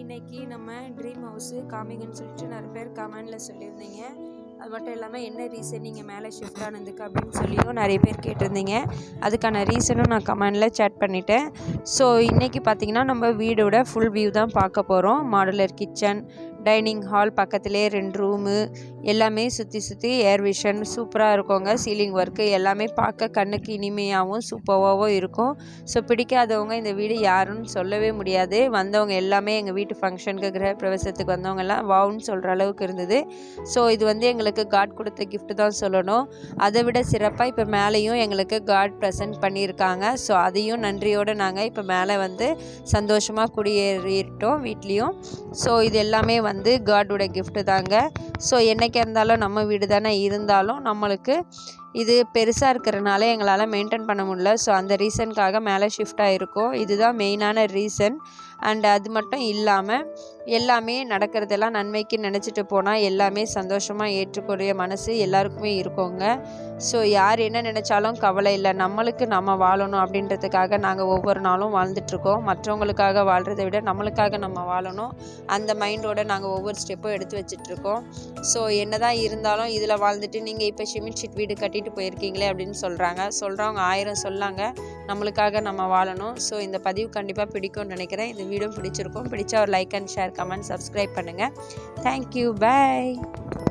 இன்னைக்கு நம்ம dream house காமிங்கன்னு சொல்லிட்டு நிறைய பேர் கமெண்டில் சொல்லியிருந்தீங்க. அது மட்டும் இல்லாமல் என்ன ரீசன் நீங்கள் மேலே ஷிஃப்ட் ஆனதுக்கு அப்படின்னு சொல்லியும் நிறைய பேர் கேட்டிருந்தீங்க. அதுக்கான ரீசனும் நான் கமெண்டில் சேட் பண்ணிட்டேன். ஸோ இன்றைக்கி பார்த்தீங்கன்னா நம்ம வீடோட ஃபுல் வியூ தான் பார்க்க போகிறோம் மாடுலர் கிச்சன் டைனிங் ஹால் பக்கத்துலேயே ரெண்டு ரூமு. எல்லாமே சுற்றி சுற்றி ஏர் விஷன் சூப்பராக இருக்குங்க. சீலிங் ஒர்க்கு எல்லாமே பார்க்க கண்ணுக்கு இனிமையாகவும் சூப்பராகவும் இருக்கும். ஸோ பிடிக்காதவங்க இந்த வீடு யாருன்னு சொல்லவே முடியாது. வந்தவங்க எல்லாமே எங்கள் வீட்டு ஃபங்க்ஷனுக்கு கிரக பிரவேசத்துக்கு வந்தவங்கெல்லாம் வாவுன்னு சொல்கிற அளவுக்கு இருந்தது. ஸோ இது வந்து எங்களுக்கு காட் கொடுத்த கிஃப்ட் தான் சொல்லணும். அதை விட சிறப்பாக இப்போ மேலேயும் எங்களுக்கு காட் ப்ரெசென்ட் பண்ணியிருக்காங்க. ஸோ அதையும் நன்றியோடு நாங்கள் இப்போ மேலே வந்து சந்தோஷமாக குடியேறிட்டோம் வீட்லேயும். ஸோ இது எல்லாமே வந்து காடோட கிஃப்ட்டு தாங்க. ஸோ என்னைக்கா இருந்தாலும் நம்ம வீடு தானே இருந்தாலும் நம்மளுக்கு இது பெருசாக இருக்கிறனால எங்களால் மெயின்டைன் பண்ண முடியல. ஸோ அந்த ரீசனுக்காக மேலே ஷிஃப்ட் ஆகிருக்கோம் இதுதான் மெயினான ரீசன் அண்ட் அது மட்டும் இல்லாமல் எல்லாமே நடக்கிறதெல்லாம் நன்மைக்கு நினச்சிட்டு போனால் எல்லாமே சந்தோஷமாக ஏற்றுக்கூடிய மனசு எல்லாருக்குமே இருக்கோங்க. ஸோ யார் என்ன நினச்சாலும் கவலை இல்லை. நம்மளுக்கு நம்ம வாழணும் அப்படின்றதுக்காக நாங்கள் ஒவ்வொரு நாளும் வாழ்ந்துட்டுருக்கோம். மற்றவங்களுக்காக வாழ்கிறத விட நம்மளுக்காக நம்ம வாழணும். அந்த மைண்டோட நாங்கள் ஒவ்வொரு ஸ்டெப்பும் எடுத்து வச்சிட்ருக்கோம் ஸோ என்னதான் இருந்தாலும் இதில் வாழ்ந்துட்டு நீங்கள் இப்போ சிமெண்ட் ஷீட் வீடு கட்டி கட்டிட்டு போயிருக்கீங்களே அப்படின்னு சொல்கிறாங்க சொல்கிறவங்க ஆயிரம் சொல்லாங்க. நம்மளுக்காக நம்ம வாழணும். ஸோ இந்த பதிவு கண்டிப்பாக பிடிக்கும்னு நினைக்கிறேன். இந்த வீடியோ பிடிச்சிருக்கும். பிடிச்சா ஒரு like and share comment subscribe பண்ணுங்கள் தேங்க்யூ பை